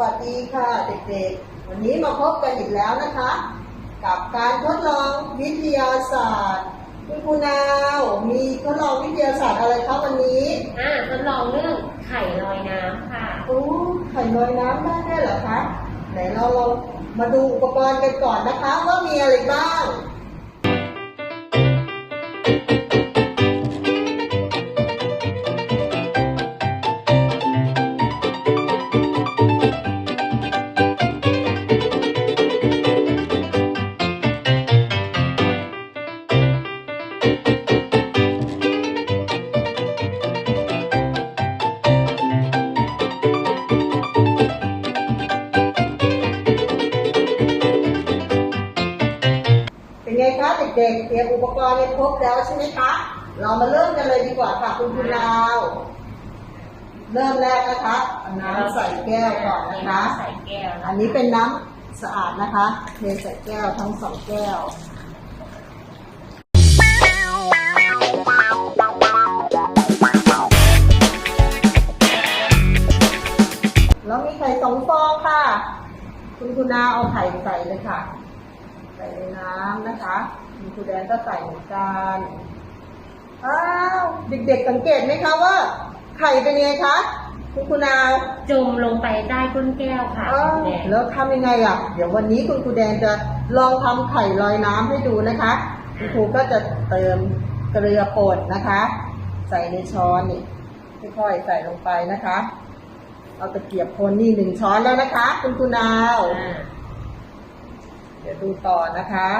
วัสดีค่ะเด็กๆ วันนี้มาพบกันอีกแล้วนะคะ กับการทดลองวิทยาศาสตร์ คุณครูนาวมีทดลองวิทยาศาสตร์อะไรคะวันนี้อ่าทดลองเรื่องไข่ลอยน้ำค่ะโอ้ไข่ลอยน้ำได้ได้วยเหรอคะไหนเราลองมาดูอุปกรณ์กันก่อนนะคะ ว่ามีอะไรบ้าง เด็กๆเตรียมอุปกรณ์กันครบแล้วใช่ไหมคะ เรามาเริ่มกันเลยดีกว่าค่ะคุณคุณนาว เริ่มแรกนะคะเอาน้ำใส่แก้วก่อนนะคะ ใส่แก้วอันนี้เป็นน้ำสะอาดนะคะเทใส่แก้วทั้งสองแก้ว แล้วมีไข่สองฟองค่ะ คุณคุณนาเอาไข่ใส่เลยค่ะ ใส่ในน้ำนะคะคุณครูแดนก็ใส่เหมือนกันอ้าวเด็กๆสังเกตไหมคะว่า ไข่เป็นยังไงคะคุณคุณนาจมลงไปใต้ก้นแก้วค่ะอ้าวแดงแล้วทำยังไงอะ เดี๋ยววันนี้คุณครูแดนจะลองทำไข่ลอยน้ำให้ดูนะคะคุณครูก็จะเติมเกลือป่นนะคะ ใส่ในช้อนนี่ค่อยๆใส่ลงไปนะคะ เอาตะเกียบคนนี่หนึ่งช้อนแล้วนะคะ คุณครูนาวอ่า เดี๋ยวดูต่อนะคะ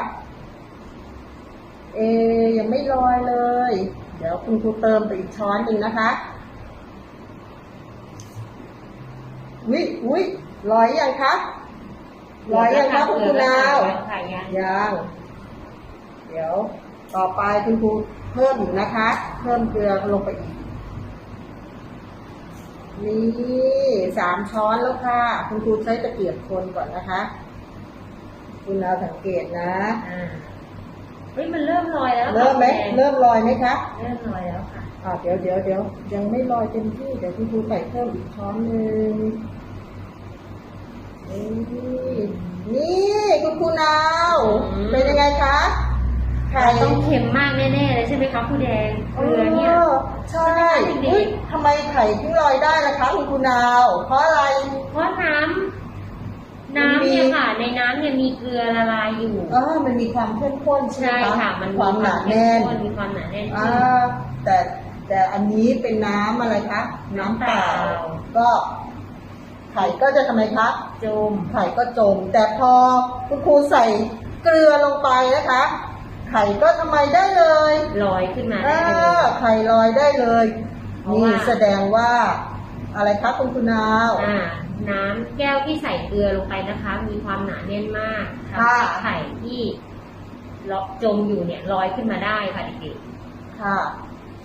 เอ ยังไม่ลอยเลย เดี๋ยวคุณครูเติมไปอีกช้อนหนึ่งนะคะวิวิลอยยังคะลอยยังคะคุณครูนาวยังค่ะยังยังเดี๋ยวต่อไปคุณครูเพิ่มอีกนะคะ เพิ่มเกลือลงไปอีกนี่สามช้อนแล้วค่ะ คุณครูใช้ตะเกียบคนก่อนนะคะ คุณเอาสังเกตนะอ่าเฮ้ยมันเริ่มลอยแล้วค่ะเริ่มไหมแดงเริ่มลอยไหมคะเริ่มลอยแล้วค่ะ อ่าเดี๋ยวเดี๋ยวเดี๋ยวยังไม่ลอยเต็มที่เดี๋ยวคุณครูใส่เพิ่มอีกช้อนหนึ่งนี่นี่คุณครูนาวอืม เป็นยังไงคะไข่ ต้องเค็มมากแน่ๆเลยใช่ไหมคะผู้แดงเกลือเนี่ย ใช่ใช่ไหมคะเด็กๆ อุ๊ยทำไมไข่ถึงลอยได้ล่ะคะคุณครูนาว เพราะอะไร เพราะน้ำน้ำเนี่ยค่ะ ในน้ำเนี่ยมีเกลือละลายอยู่เออมันมีความเข้มข้นใช่ไหมใช่คะค่ะ มันความหนาแน่นเข้มข้มีความหนาแน่นอ่าแต่แต่อันนี้เป็นน้ำอะไรคะน้ำเปล่าน้ำเปล่า ก็ไข่ก็จะทำไมคะจมไข่ก็จม แต่พอคุณครูใส่เกลือลงไปนะคะ ไข่ก็ทำไมได้เลยลอยขึ้นมาเอได้เลยอไข่ลอยได้เลย เพราะนี่ว่า แสดงว่า อะไรคะคุณคุณนาว อ่าน้ำแก้วที่ใส่เกลือลงไปนะคะ มีความหนาแน่นมากทำค่ะให้ไข่ที่เลาะจมอยู่เนี่ยลอยขึ้นมาได้ค่ะเด็กค่ะ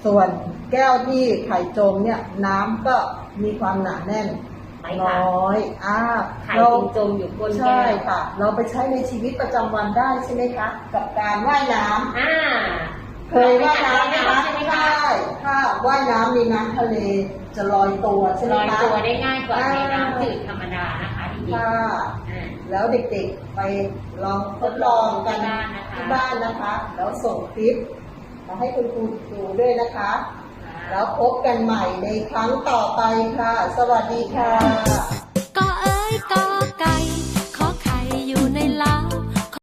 ส่วนแก้วที่ไข่จมเนี่ยน้ำก็มีความหนาแน่นๆไปค่ะน้อยอ่าไข่เราจึงจมอยู่ก้นใช่แก้วค่ะ เราไปใช้ในชีวิตประจำวันได้ใช่ไหมคะ กับการว่ายน้ำ อ่า เคยว่ายน้ำไหมคะใช่ไหมคะใช่ถ้าว่ายน้ำในน้ำทะเลจะลอยตัวใช่ไหมลอยคะตัวได้ง่ายกว่าอ่าในน้ำจืดธรรมดานะคะเด็กค่ะๆอ่า แล้วเด็กๆไปลองทดลองกันที่บ้านนะคะที่บ้านนะคะ แล้วส่งคลิปมาให้คุณครูดูด้วยนะคะ แล้วพบกันใหม่ในครั้งต่อไปค่ะ สวัสดีค่ะ